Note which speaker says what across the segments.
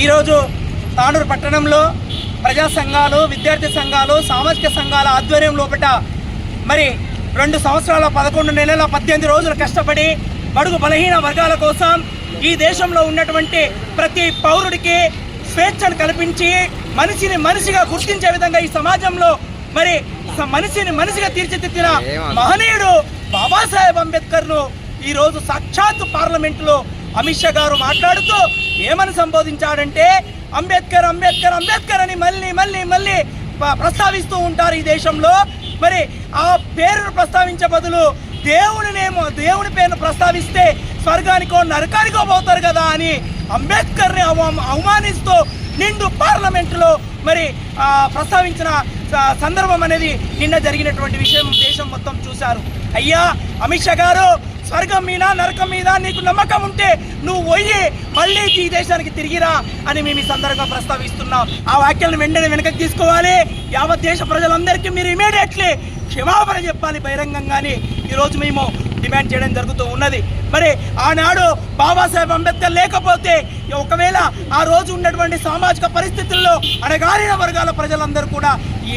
Speaker 1: ఈరోజు తాండూరు పట్టణంలో ప్రజా సంఘాలు విద్యార్థి సంఘాలు సామాజిక సంఘాల ఆధ్వర్యం లోపట మరి రెండు సంవత్సరాల పదకొండు నెలల పద్దెనిమిది రోజులు కష్టపడి బడుగు బలహీన వర్గాల కోసం ఈ దేశంలో ఉన్నటువంటి ప్రతి పౌరుడికి స్వేచ్ఛను కల్పించి మనిషిని మనిషిగా గుర్తించే విధంగా ఈ సమాజంలో మరి మనిషిని మనిషిగా తీర్చిదిద్దిన మహనీయుడు బాబాసాహెబ్ అంబేద్కర్ను ఈ రోజు సాక్షాత్ పార్లమెంట్లో అమిత్ షా గారు మాట్లాడుతూ ఏమని సంబోధించాడంటే అంబేద్కర్ అంబేద్కర్ అంబేద్కర్ అని మళ్ళీ మళ్ళీ మళ్ళీ ప్రస్తావిస్తూ ఉంటారు ఈ దేశంలో. మరి ఆ పేరును ప్రస్తావించే బదులు దేవునినేమో దేవుని పేరును ప్రస్తావిస్తే స్వర్గానికో నరకానికో పోతారు కదా అని అంబేద్కర్ని అవమా- అవమానిస్తూ నిండు పార్లమెంటులో మరి ప్రస్తావించిన సందర్భం అనేది నిన్న జరిగినటువంటి విషయం దేశం మొత్తం చూశారు. అయ్యా అమిత్ షా గారు స్వర్గం మీద నరకం మీద నీకు నమ్మకం ఉంటే నువ్వు పోయి మళ్ళీ ఈ దేశానికి తిరిగిరా అని మేము ఈ సందర్భంగా ప్రస్తావిస్తున్నాం. ఆ వ్యాఖ్యలను వెంటనే వెనకకి తీసుకోవాలి. యావత్ దేశ ప్రజలందరికీ మీరు ఇమీడియట్లీ క్షమాపణ చెప్పాలి బహిరంగంగానే. ఈరోజు మేము డిమాండ్ చేయడం జరుగుతూ ఉన్నది. మరి ఆనాడు బాబాసాహెబ్ అంబేద్కర్ లేకపోతే ఒకవేళ ఆ రోజు ఉన్నటువంటి సామాజిక పరిస్థితుల్లో అణగారిన వర్గాల ప్రజలందరూ కూడా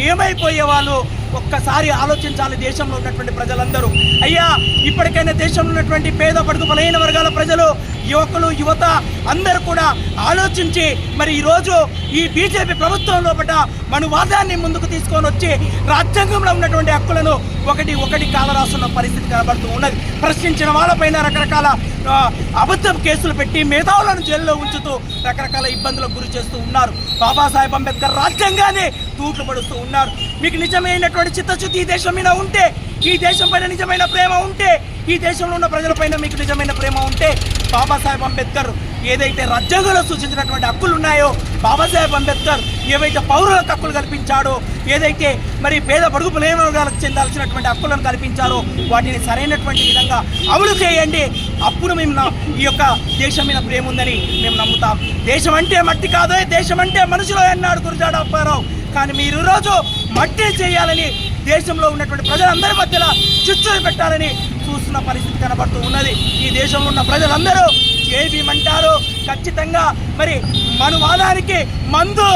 Speaker 1: ఏమైపోయే వాళ్ళు? ఒక్కసారి ఆలోచించాలి దేశంలో ఉన్నటువంటి ప్రజలందరూ. అయ్యా ఇప్పటికైనా దేశంలో ఉన్నటువంటి పేద పడుకు బలహీన వర్గాల ప్రజలు యువకులు యువత అందరూ కూడా ఆలోచించి మరి ఈరోజు ఈ బీజేపీ ప్రభుత్వం లోపల మన వాదాన్ని ముందుకు తీసుకొని వచ్చి రాజ్యాంగంలో ఉన్నటువంటి హక్కులను ఒకటి ఒకటి కాలరాస్తున్న పరిస్థితి కనబడుతూ ఉన్నది. ప్రశ్నించిన వాళ్ళపైన రకరకాల రకరకాల అబద్ధం కేసులు పెట్టి మేధావులను జైల్లో ఉంచుతూ రకరకాల ఇబ్బందులకు గురి చేస్తూ ఉన్నారు. బాబాసాహెబ్ అంబేద్కర్ రాజ్యంగానే తూట్లు పడుస్తూ ఉన్నారు. మీకు నిజమైనటువంటి చిత్తశుద్ధి ఈ దేశం మీద ఉంటే ఈ దేశం పైన నిజమైన ప్రేమ ఉంటే ఈ దేశంలో ఉన్న ప్రజలపైన మీకు నిజమైన ప్రేమ ఉంటే బాబాసాహెబ్ అంబేద్కర్ ఏదైతే రాజ్యాంగంలో సూచించినటువంటి హక్కులు ఉన్నాయో బాబాసాహెబ్ అంబేద్కర్ ఏవైతే పౌరులకు హక్కులు కల్పించాడో ఏదైతే మరి పేద బడుగు వర్గాలకు చెందాల్సినటువంటి హక్కులను కల్పించారో వాటిని సరైనటువంటి విధంగా అమలు చేయండి. అప్పుడు మేము ఈ యొక్క దేశం మీద ప్రేమ ఉందని మేము నమ్ముతాం. దేశం అంటే మట్టి కాదో దేశం అంటే మనుషులు అన్నాడు గురుజాడ అప్పారావు. కానీ మీరు ఈరోజు మట్టి చేయాలని దేశంలో ఉన్నటువంటి ప్రజలందరి మధ్యలో చిచ్చులు పెట్టాలని చూస్తున్న పరిస్థితి కనబడుతూ ఉన్నది. ఈ దేశంలో ఉన్న ప్రజలందరూ ఏమీమంటారు ఖచ్చితంగా మరి మనువాదానికి మందు.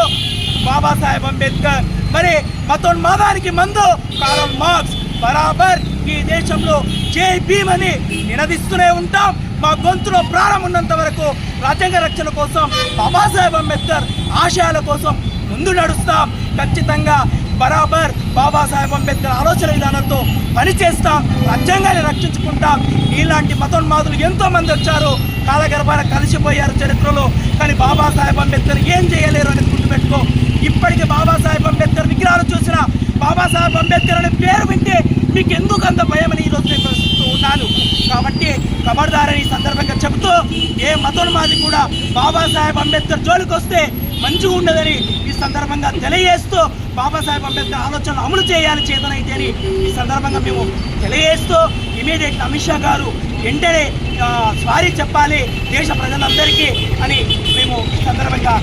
Speaker 1: బాబాసాహెబ్ అంబేద్కర్ మరి మతోన్మాదానికి మందు. కారం మార్క్స్ బరాబర్ ఈ దేశంలో జై భీమ్ అని నినదిస్తూనే ఉంటాం. మా గొంతులో ప్రాణం ఉన్నంత వరకు రాజ్యాంగ రక్షణ కోసం బాబాసాహెబ్ అంబేద్కర్ ఆశయాల కోసం ముందు నడుస్తాం. ఖచ్చితంగా బరాబర్ బాబాసాహెబ్ అంబేద్కర్ ఆలోచన విధానంతో పనిచేస్తాం. రాజ్యాంగాన్ని రక్షించుకుంటాం. ఇలాంటి మతోన్మాదులు ఎంతో మంది వచ్చారు కాలగర్భాన కలిసిపోయారు చరిత్రలో. కానీ బాబాసాహెబ్ అంబేద్కర్ ఏం చేయలేరు అని గుర్తుపెట్టుకో. ఇప్పటికీ బాబాసాహెబ్ అంబేద్కర్ విగ్రహాలు చూసిన బాబాసాహెబ్ అంబేద్కర్ అనే పేరు వింటే మీకు ఎందుకు అంత భయం అని ఈరోజు నేను ప్రశ్నిస్తూ ఉన్నాను. కాబట్టి కబర్దారని ఈ సందర్భంగా చెబుతూ ఏ మతోన్మాది కూడా బాబాసాహెబ్ అంబేద్కర్ జోలికి వస్తే మంచిగా ఉండదని ఈ సందర్భంగా తెలియజేస్తూ బాబాసాహెబ్ అంబేద్కర్ ఆలోచనలు అమలు చేయాలి చేతనైతే అని ఈ సందర్భంగా మేము తెలియజేస్తూ ఇమీడియట్ అమిత్ షా గారు వెంటనే సారీ చెప్పాలి దేశ ప్రజలందరికీ అని మేము సందర్భంగా